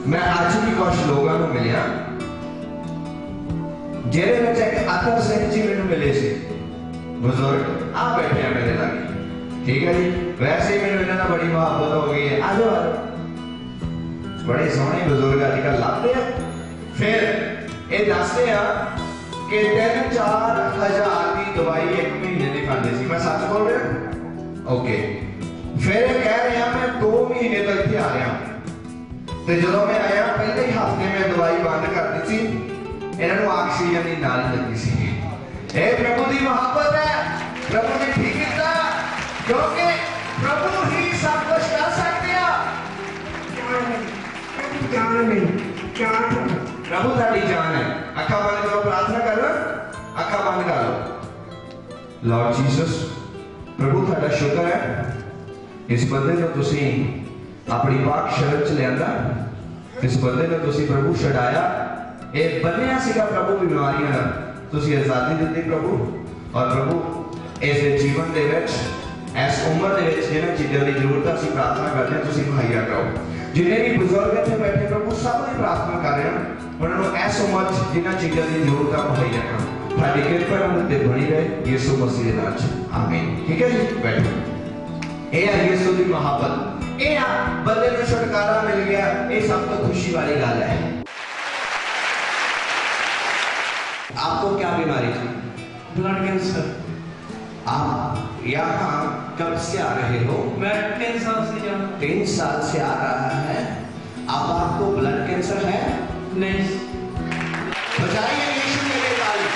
ਕੁਝ ਲੋਕਾਂ ਨੂੰ ਮਿਲਿਆ ਜਿਹਦੇ ਵਿੱਚ ਇੱਕ ਅਤਰ ਸਿੰਘ ਜੀ ਮੈਨੂੰ ਮਿਲੇ ਸੀ ਬਜ਼ੁਰਗ ਆ ਬੈਠੇ ਆ ਮੇਰੇ ਲਾਗੇ ਠੀਕ ਹੈ ਜੀ ਵੈਸੇ ਹੀ ਮੈਨੂੰ ਇਹਨਾਂ ਨਾਲ ਬੜੀ ਮੁਹੱਬਤ ਹੋ ਗਈ ਹੈ ਆ ਜਾਓ ਆ ਜਾਓ ਬੜੇ ਸੋਹਣੇ ਬਜ਼ੁਰਗ ਅੱਜ ਕੱਲ੍ਹ ਲੱਭਦੇ ਆ ਫਿਰ ਇਹ ਦੱਸਦੇ ਆ ਕਿ 3-4000 ਦੀ ਦਵਾਈ ਇੱਕ ਮਹੀਨੇ ਦੀ ਖਾਂਦੇ ਸੀ ਮੈਂ ਸੱਚ ਬੋਲ ਰਿਹਾ ਓਕੇ ਫਿਰ ਇਹ ਕਹਿ ਰਿਹਾ ਮੈਂ 2 ਮਹੀਨੇ ਤੋਂ ਇੱਥੇ ਆ ਰਿਹਾ ਤੇ ਜਦੋਂ ਮੈਂ ਆਇਆ ਪਹਿਲੇ ਹੀ ਹਫ਼ਤੇ ਮੈਂ ਦਵਾਈ ਬੰਦ ਕਰ ਦਿੱਤੀ ਸੀ ਇਹਨਾਂ ਨੂੰ ਆਕਸੀਜਨ ਦੀ ਨਾਲ ਹੀ ਲੱਗੀ ਸੀ ਇਹ ਪ੍ਰਭੂ ਦੀ ਮੁਹੱਬਤ ਹੈ ਪ੍ਰਭੂ ਨੇ ਠੀਕ ਕੀਤਾ ਕਿਉਂਕਿ ਪ੍ਰਭੂ ਹੀ ਸਭ ਕੁਝ ਕਰ ਸਕਦੇ ਆ ਜਾਨ ਨਹੀਂ ਜਾਨ ਪ੍ਰਭੂ ਤੁਹਾਡੀ ਜਾਨ ਹੈ ਅੱਖਾਂ ਬੰਦ ਕਰੋ ਪ੍ਰਾਰਥਨਾ ਕਰੋ ਅੱਖਾਂ ਬੰਦ ਕਰ ਲਓ ਲਾਰਡ ਜੀਸਸ ਪ੍ਰਭੂ ਤੁਹਾਡਾ ਸ਼ੁਕਰ ਹੈ ਇਸ ਬੰਦੇ ਨੂੰ ਤੁਸੀਂ ਆਪਣੀ ਪਾਕ ਸ਼ਰਨ ਚ ਲਿਆਂਦਾ ਇਸ ਬੰਦੇ ਨੂੰ ਤੁਸੀਂ ਪ੍ਰਭੂ ਛਡਾਇਆ ਇਹ ਬੰਨਿਆ ਸੀਗਾ ਪ੍ਰਭੂ ਬਿਮਾਰੀਆਂ ਨਾਲ ਤੁਸੀਂ ਆਜ਼ਾਦੀ ਦਿੱਤੀ ਪ੍ਰਭੂ ਔਰ ਪ੍ਰਭੂ ਇਸ ਦੇ ਜੀਵਨ ਦੇ ਵਿੱਚ ਇਸ ਉਮਰ ਦੇ ਵਿੱਚ ਜਿਹਨਾਂ ਚੀਜ਼ਾਂ ਦੀ ਜ਼ਰੂਰਤ ਹੈ, ਅਸੀਂ ਪ੍ਰਾਰਥਨਾ ਕਰਦੇ ਹਾਂ ਤੁਸੀਂ ਮੁਹੱਈਆ ਕਰੋ ਜਿੰਨੇ ਵੀ ਬਜ਼ੁਰਗ ਇੱਥੇ ਬੈਠੇ ਪ੍ਰਭੂ ਸਭ ਦੀ ਪ੍ਰਾਰਥਨਾ ਕਰ ਰਹੇ ਹਾਂ ਉਹਨਾਂ ਨੂੰ ਇਸ ਉਮਰ 'ਚ ਜਿਨ੍ਹਾਂ ਚੀਜ਼ਾਂ ਦੀ ਜ਼ਰੂਰਤ ਹੈ ਮੁਹੱਈਆ ਕਰੋ ਤੁਹਾਡੀ ਕਿਰਪਾ ਉਹਨਾਂ ਤੇ ਬਣੀ ਰਹੇ ਯਿਸੂ ਮਸੀਹ ਦੇ ਨਾਮ 'ਚ ਆਮੀਨ ਠੀਕ ਹੈ ਜੀ ਬੈਠੋ ਇਹ ਆ ਯਿਸੂ ਦੀ ਮੁਹੱਬਤ ਇਹ ਆ ਬੰਦੇ ਨੂੰ ਛੁਟਕਾਰਾ ਮਿਲ ਗਿਆ ਇਹ ਸਭ ਤੋਂ ਖੁਸ਼ੀ ਵਾਲੀ ਗੱਲ ਹੈ आपको क्या बीमारी थी ब्लड कैंसर आप यहाँ कब से आ रहे हो मैं टेन साल से जा तीन साल से आ रहा है अब आपको ब्लड कैंसर है नहीं बजाइए यीशु के लिए ताली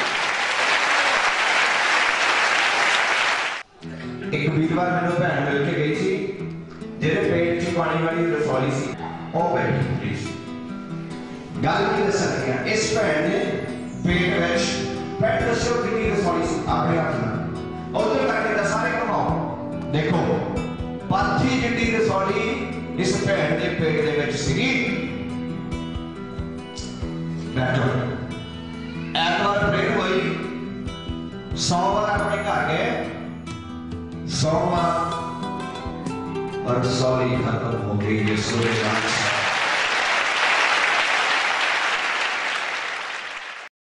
ਇੱਕ ਵੀਰਵਾਰ ਮੈਨੂੰ ਭੈਣ ਮਿਲ ਕੇ ਗਈ ਸੀ ਜਿਹਦੇ ਪੇਟ 'ਚ ਪਾਣੀ ਵਾਲੀ ਰਸੌਲੀ ਸੀ ਉਹ ਬੈਠੀ ਪਲੀਜ਼ ਗੱਲ ਕੀ ਦੱਸ ਰਿਹਾ ਇਸ ਭੈਣ ਨੇ ਪੇਟ ਵਿੱਚ ਪੈਟ ਦੱਸੋ ਕਿੰਨੀ ਰਸੌਲੀ ਸੀ ਆਪਣੇ ਹੱਥ ਨਾਲ ਉਧਰ ਕਰਕੇ ਤਾਂ ਸਾਰੇ ਕਮਾਓ ਦੇਖੋ ਪਾਥੀ ਜਿੱਡੀ ਰਸੌਲੀ ਇਸ ਭੈਣ ਦੇ ਪੇਟ ਦੇ ਵਿੱਚ ਸੀਗੀ ਬੈਠੋ ਐਤਵਾਰ ਪ੍ਰੇਰ ਹੋਈ ਸੋਮਵਾਰ ਆਪਣੇ ਘਰ ਗਏ ਸੋਮਵਾਰ और रसौली खत्म हो गई यीशु के नाम से